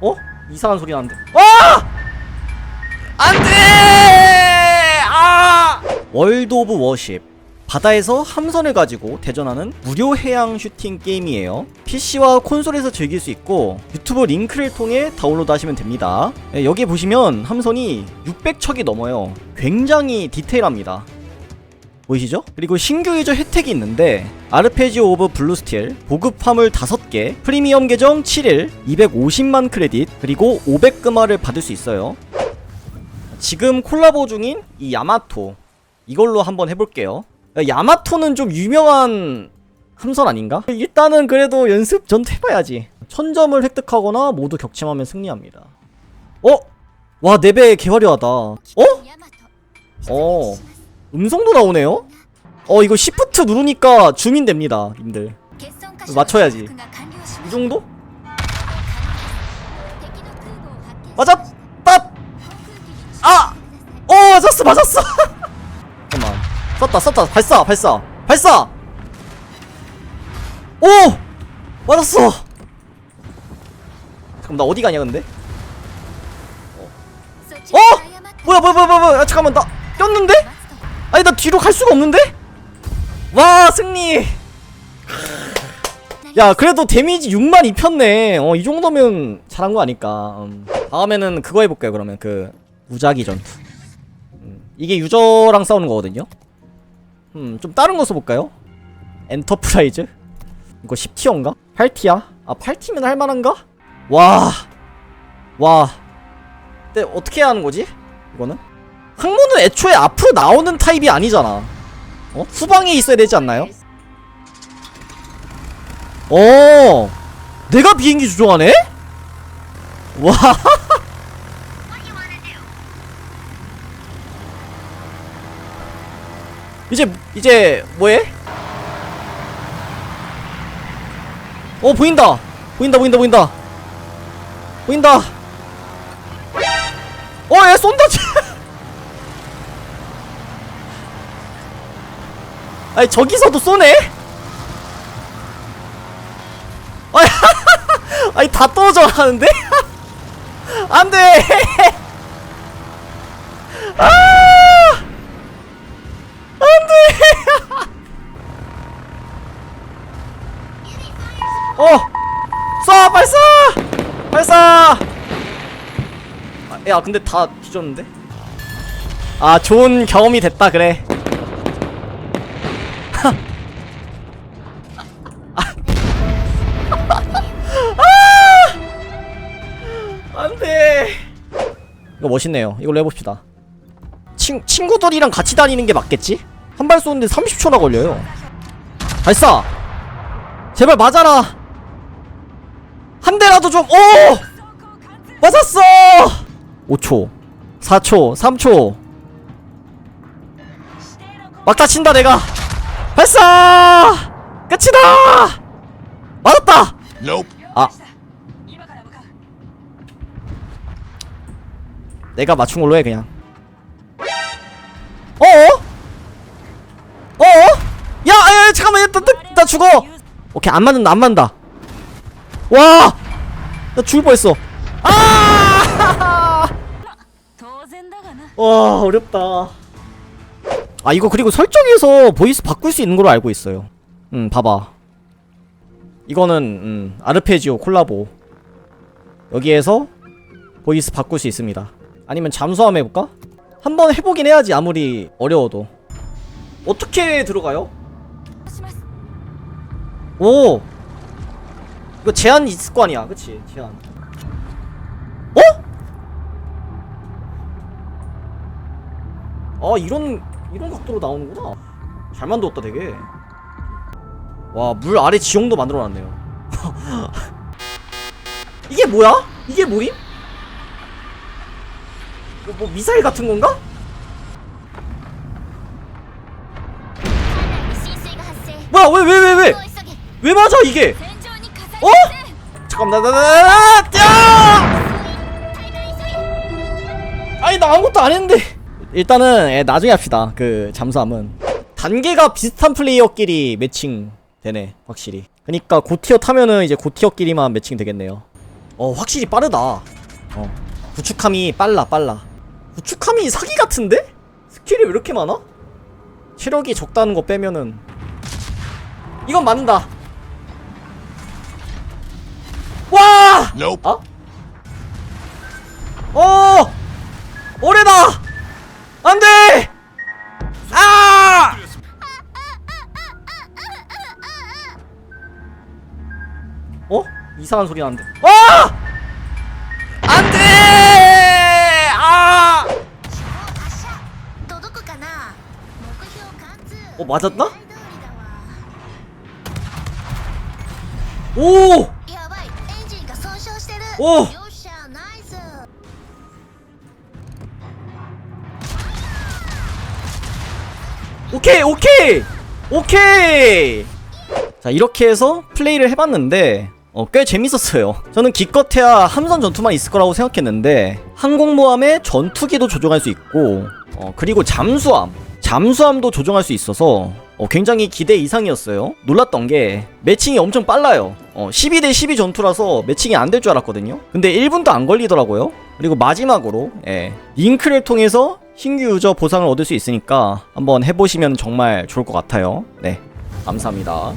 어? 이상한 소리 나는데. 와! 안 돼! 아! 월드 오브 워십. 바다에서 함선을 가지고 대전하는 무료 해양 슈팅 게임이에요. PC와 콘솔에서 즐길 수 있고 유튜브 링크를 통해 다운로드 하시면 됩니다. 예, 여기 보시면 함선이 600척이 넘어요. 굉장히 디테일합니다. 보이시죠? 그리고 신규 유저 혜택이 있는데 아르페지오 오브 블루스틸 보급 화물 5개 프리미엄 계정 7일 250만 크레딧 그리고 500금화를 받을 수 있어요 지금 콜라보 중인 이 야마토 이걸로 한번 해볼게요 야마토는 좀 유명한 함선 아닌가? 일단은 그래도 연습 전투 해봐야지 천점을 획득하거나 모두 격침하면 승리합니다 어? 와 4배 개화려하다 어? 어 음성도 나오네요? 어 이거 시프트 누르니까 줌인 됩니다 님들 맞춰야지. 이 정도? 맞았! 땄! 아! 어 맞았어 맞았어 잠깐만 썼다 썼다 발사 발사 발사 오! 맞았어 잠깐 나 어디 가냐 근데 어? 뭐야 뭐야 뭐야 뭐야 아, 잠깐만 나 꼈는데? 아니 나 뒤로 갈 수가 없는데? 와 승리 야 그래도 데미지 6만 입혔네 어 이 정도면 잘한 거 아닐까 음. 다음에는 그거 해볼게요 그러면 그 무작위 전투 음. 이게 유저랑 싸우는 거거든요 음좀 다른 거 써볼까요? 엔터프라이즈 이거 10티어인가? 8티야? 아 8티면 할만한가? 와 와. 근데 어떻게 해야 하는 거지? 이거는? 항문은 애초에 앞으로 나오는 타입이 아니잖아 어? 후방에 있어야 되지 않나요? 어 내가 비행기 조종하네? 와 이제 이제 뭐해? 어 보인다 보인다 보인다 보인다 보인다 어얘 쏜다 아니 저기서도 쏘네? 아니, 아니 다 떨어져 가는데? 안돼! 아! 안돼! 어! 쏴! 발사! 발사! 아, 야 근데 다 뒤졌는데? 아 좋은 경험이 됐다 그래 이거 멋있네요. 이걸로 해봅시다. 친, 친구들이랑 같이 다니는 게 맞겠지? 한 발 쏘는데 30초나 걸려요. 발사 제발 맞아라. 한 대라도 좀 오! 맞았어! 5초 4초 3초. 막 다 친다 내가. 발사! 끝이다! 맞았다! 아 내가 맞춘 걸로 해 그냥. 어어? 어어? 야, 야, 야 잠깐만 야, 나, 나, 나 죽어. 오케이 안 맞는다 안 맞는다. 와 나 죽을 뻔했어. 아! 와 어렵다. 아 이거 그리고 설정에서 보이스 바꿀 수 있는 걸로 알고 있어요. 음 봐봐. 이거는 음 아르페지오 콜라보. 여기에서 보이스 바꿀 수 있습니다 아니면 잠수함 해볼까? 한번 해보긴 해야지 아무리 어려워도 어떻게 들어가요? 오 이거 제한 있을 거 아니야 그치 제한 어? 아 이런 이런 각도로 나오는구나 잘 만들었다 되게 와 물 아래 지형도 만들어놨네요 이게 뭐야? 이게 뭐임? 뭐, 뭐 미사일 같은 건가? 뭐야 왜 왜 왜 왜? 왜 맞아 이게? 어? 잠깐만 나나나나 뛰어 아니 나 아무것도 안 했는데. 일단은 예, 나중에 합시다 그 잠수함은. 단계가 비슷한 플레이어끼리 매칭 되네 확실히. 그니까 고티어 타면은 이제 고티어끼리만 매칭 되겠네요. 어 확실히 빠르다. 어 구축함이 빨라 빨라 구축함이 사기 같은데? 스킬이 왜 이렇게 많아? 체력이 적다는 거 빼면은 이건 맞는다 와! Nope. 아? 어! 오래다! 안 돼! 아! 어? 이상한 소리 나는데. 아! 어 맞았나? 오! 오! 오케이 오케이 오케이 자 이렇게 해서 플레이를 해봤는데 어, 꽤 재밌었어요 저는 기껏해야 함선 전투만 있을 거라고 생각했는데 항공모함의 전투기도 조종할 수 있고 어, 그리고 잠수함 잠수함도 조종할 수 있어서 어, 굉장히 기대 이상이었어요. 놀랐던 게 매칭이 엄청 빨라요. 어, 12대 12 전투라서 매칭이 안 될 줄 알았거든요. 근데 1분도 안 걸리더라고요. 그리고 마지막으로 예, 링크를 통해서 신규 유저 보상을 얻을 수 있으니까 한번 해보시면 정말 좋을 것 같아요. 네 감사합니다